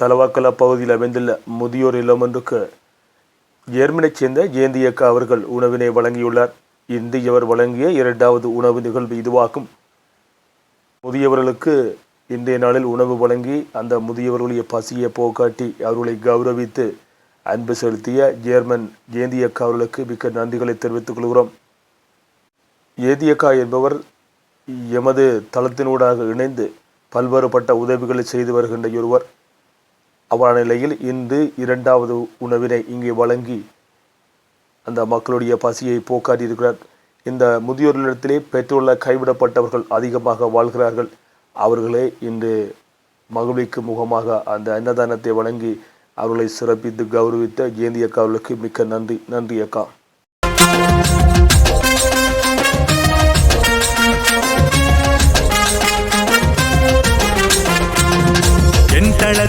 தலவாக்கலா பகுதியில் அமைந்துள்ள முதியோர் இல்லம் ஒன்றுக்கு ஜெர்மனியைச் சேர்ந்த ஜெயந்தி அக்கா அவர்கள் உணவினை வழங்கியுள்ளார். இந்தியவர் வழங்கிய இரண்டாவது உணவு நிகழ்வு இதுவாகும். முதியவர்களுக்கு இன்றைய நாளில் உணவு வழங்கி அந்த முதியவர்களுடைய பசியை போக்காட்டி அவர்களை கௌரவித்து அன்பு செலுத்திய ஜேர்மன் ஜெயந்தி அக்கா அவர்களுக்கு மிக்க நன்றிகளை தெரிவித்துக் கொள்கிறோம். ஏதியக்கா என்பவர் எமது தளத்தினூடாக இணைந்து பல்வேறுபட்ட உதவிகளை செய்து வருகின்ற ஒருவர். அவ்வாறான நிலையில் இரண்டாவது உணவினை இங்கே வழங்கி அந்த மக்களுடைய பசியை போக்காட்டியிருக்கிறார் இந்த முதியோர்களிடத்திலே பெற்றுள்ள கைவிடப்பட்டவர்கள் அதிகமாக வாழ்கிறார்கள். அவர்களே இன்று மகளிக்கு முகமாக அந்த அன்னதானத்தை வழங்கி அவர்களை சிறப்பித்து கௌரவித்த ஜெயந்தி அக்கா அவர்களுக்கு மிக்க நன்றி. நன்றி அக்கா.